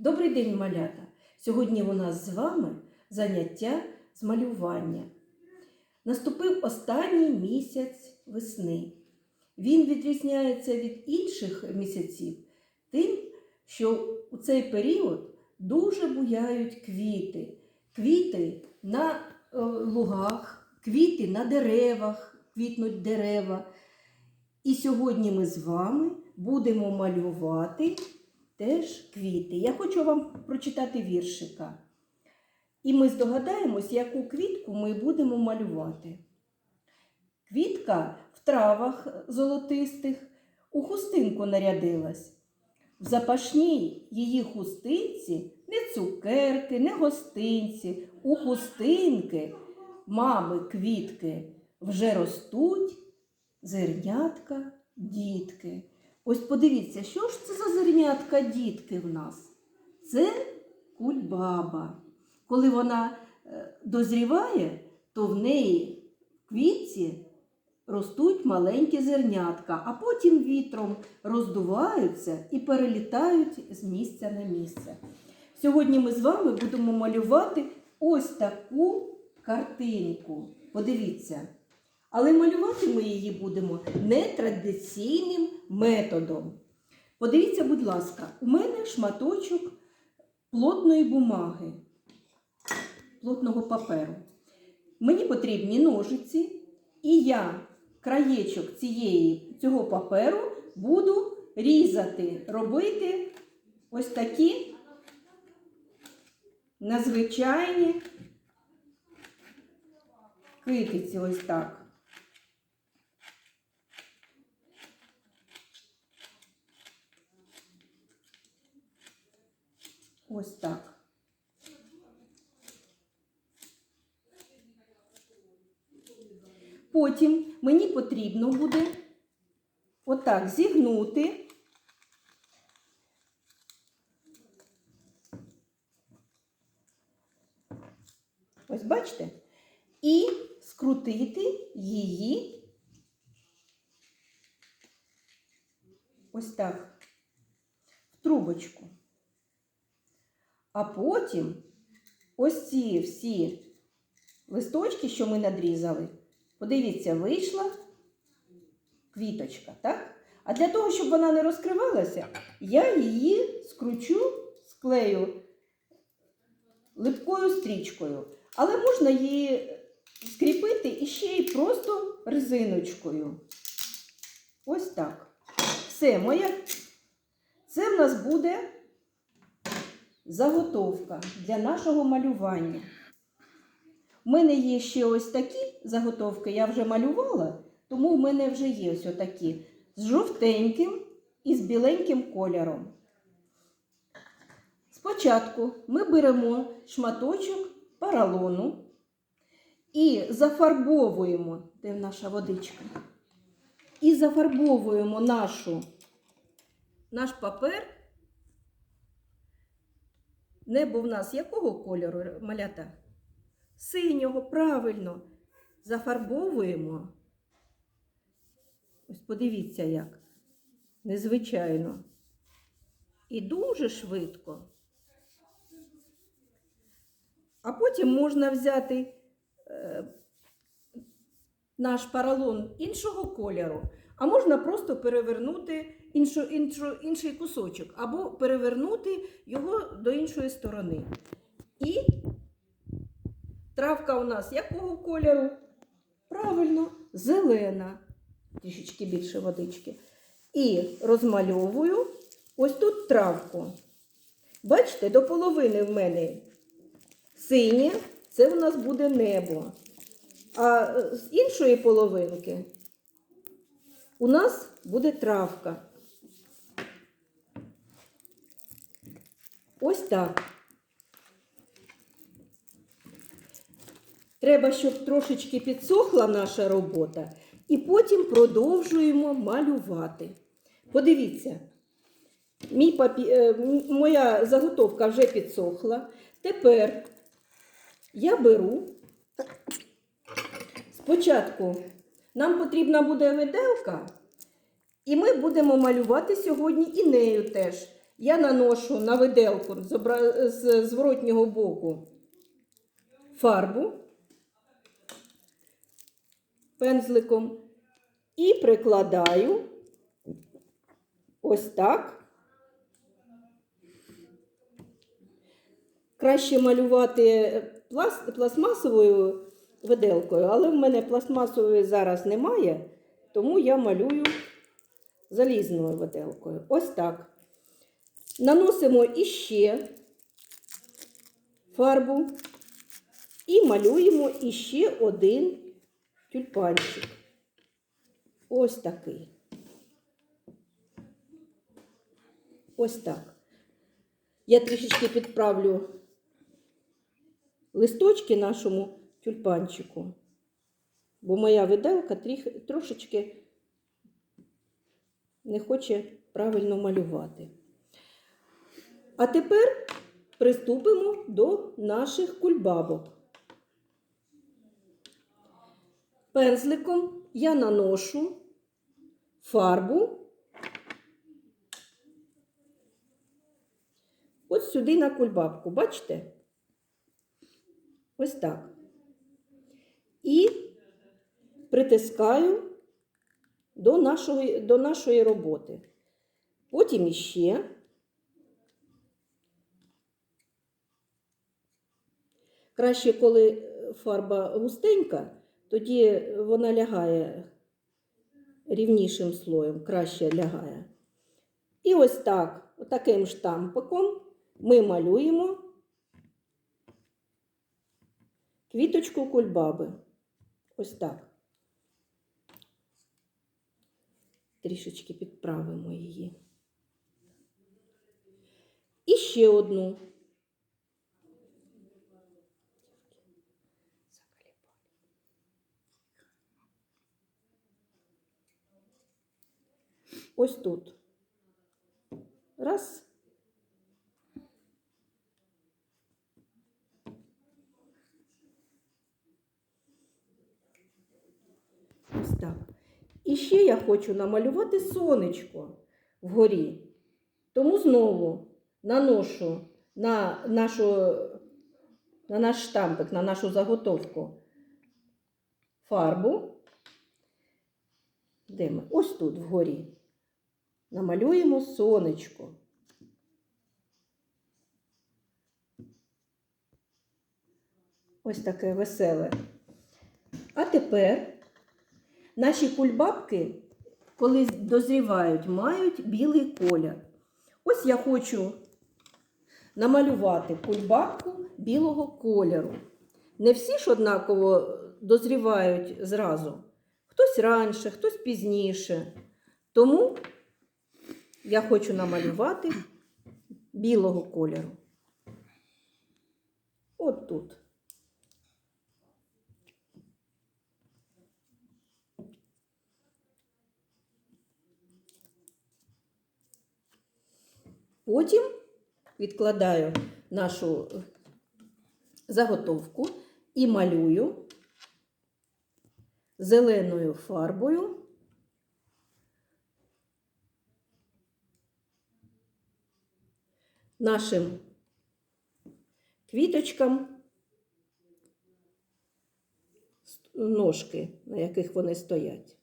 Добрий день, малята! Сьогодні у нас з вами заняття з малювання. Наступив останній місяць весни. Він відрізняється від інших місяців тим, що у цей період дуже буяють квіти. Квіти на е, лугах, квіти на деревах, квітнуть дерева. І сьогодні ми з вами будемо малювати теж квіти. Я хочу вам прочитати віршика. І ми здогадаємось, яку квітку ми будемо малювати. Квітка в травах золотистих у хустинку нарядилась. В запашній її хустинці не цукерки, не гостинці, у хустинки мами квітки вже ростуть зернятка дітки. Ось подивіться, що ж це за зернятка дітки в нас? Це кульбаба. Коли вона е, дозріває, то в неї в квітці ростуть маленькі зернятка, а потім вітром роздуваються і перелітають з місця на місце. Сьогодні ми з вами будемо малювати ось таку картинку. Подивіться. Але малювати ми її будемо нетрадиційним методом. Подивіться, будь ласка, у мене шматочок плотної бумаги, плотного паперу. Мені потрібні ножиці, і я краєчок цієї, цього паперу буду різати, робити ось такі надзвичайні китиці, ось так. Ось так. Потім мені потрібно буде отак зігнути. Ось бачите? І скрутити її ось так в трубочку. А потім ось ці всі листочки, що ми надрізали, подивіться, вийшла квіточка, так? А для того, щоб вона не розкривалася, я її скручу, склею липкою стрічкою. Але можна її скріпити і ще й просто резиночкою. Ось так. Все, моя. Це в нас буде заготовка для нашого малювання. У мене є ще ось такі заготовки, я вже малювала, тому в мене вже є ось такі з жовтеньким і з біленьким кольором. Спочатку ми беремо шматочок поролону і зафарбовуємо, де наша водичка, і зафарбовуємо нашу, наш папер. Небо в нас якого кольору малята? Синього, правильно. Зафарбовуємо. Ось подивіться як. Незвичайно. І дуже швидко. А потім можна взяти е, наш поролон іншого кольору, а можна просто перевернути іншу, іншу, інший кусочок, або перевернути його до іншої сторони. І травка у нас якого кольору? Правильно, зелена. Трішечки більше водички. І розмальовую ось тут травку. Бачите, до половини в мене синє, це у нас буде небо. А з іншої половинки у нас буде травка. Ось так. Треба, щоб трошечки підсохла наша робота, і потім продовжуємо малювати. Подивіться, мій папі... е, моя заготовка вже підсохла. Тепер я беру спочатку нам потрібна буде виделка, і ми будемо малювати сьогодні і нею теж. я наношу на виделку з, зворотнього боку фарбу пензликом і прикладаю ось так. Краще малювати пласт, пластмасовою виделкою, але в мене пластмасової зараз немає, тому я малюю залізною виделкою. Ось так. Наносимо іще фарбу і малюємо іще один тюльпанчик. Ось такий. Ось так. Я трішечки підправлю листочки нашому тюльпанчику, бо моя виделка трошечки не хоче правильно малювати. А тепер приступимо до наших кульбабок. Пензликом я наношу фарбу ось сюди на кульбабку, бачите? Ось так. І притискаю до нашої, до нашої роботи. Потім іще. Краще, коли фарба густенька, тоді вона лягає рівнішим слоєм, краще лягає. І ось так, таким штампиком ми малюємо квіточку кульбаби. Ось так. Трішечки підправимо її. І ще одну. Ось тут. Раз. Ось так. І ще я хочу намалювати сонечко вгорі. Тому знову наношу на, нашу, на наш штампик, на нашу заготовку фарбу. Де ми? Ось тут вгорі. Намалюємо сонечко. Ось таке веселе. А тепер наші кульбабки, коли дозрівають, мають білий колір. Ось я хочу намалювати кульбабку білого кольору. Не всі ж однаково дозрівають зразу. Хтось раніше, хтось пізніше. Тому я хочу намалювати білого кольору. От тут. Потім відкладаю нашу заготовку і малюю зеленою фарбою нашим квіточкам ножки, на яких вони стоять.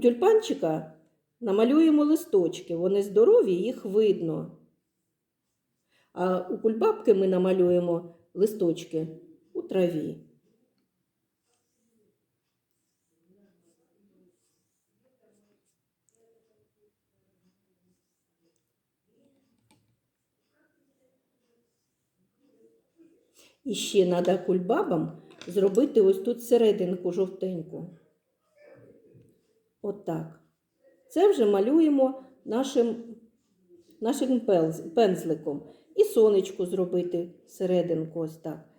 У тюльпанчика намалюємо листочки, вони здорові, їх видно. А у кульбабки ми намалюємо листочки у траві. І ще треба кульбабам зробити ось тут серединку жовтеньку. Отак. Це вже малюємо нашим, нашим пензликом. І сонечку зробити серединку ось так.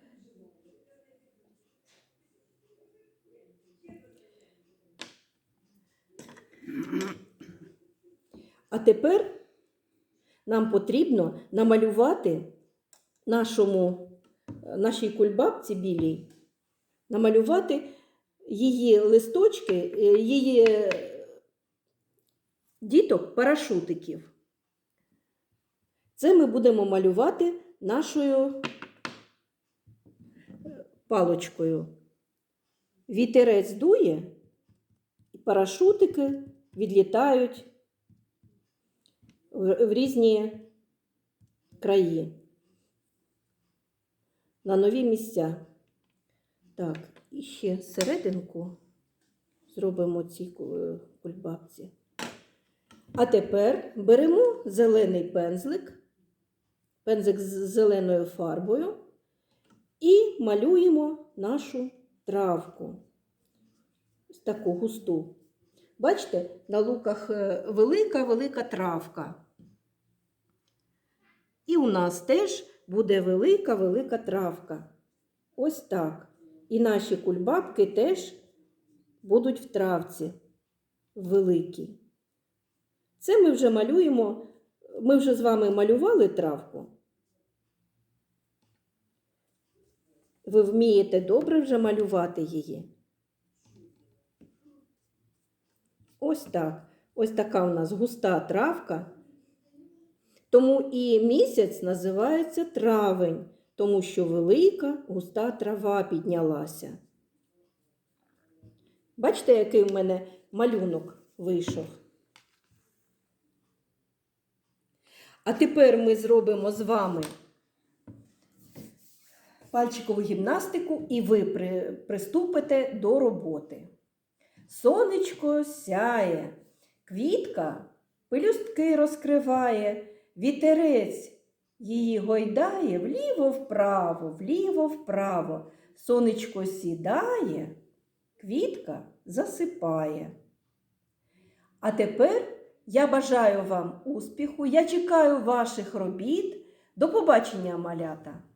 А тепер нам потрібно намалювати нашому, нашій кульбабці білій, намалювати її листочки, е, її е, діток парашутиків. Це ми будемо малювати нашою е, палочкою. Вітерець дує, і парашутики відлітають в в різні краї, на нові місця. Так, і ще серединку зробимо ці е, кульбабці. А тепер беремо зелений пензлик, пензлик з зеленою фарбою і малюємо нашу травку. Ось таку густу. Бачите, на луках велика-велика травка. І у нас теж буде велика-велика травка. Ось так. І наші кульбабки теж будуть в травці великій. Це ми вже малюємо. Ми вже з вами малювали травку. Ви вмієте добре вже малювати її. Ось так. Ось така у нас густа травка. Тому і місяць називається травень, тому що велика густа трава піднялася. Бачите, який в мене малюнок вийшов? А тепер ми зробимо з вами пальчикову гімнастику, і ви при, приступите до роботи. Сонечко сяє, квітка пелюстки розкриває, вітерець її гойдає вліво-вправо, вліво-вправо. Сонечко сідає, квітка засипає. А тепер я бажаю вам успіху, я чекаю ваших робіт. До побачення, малята!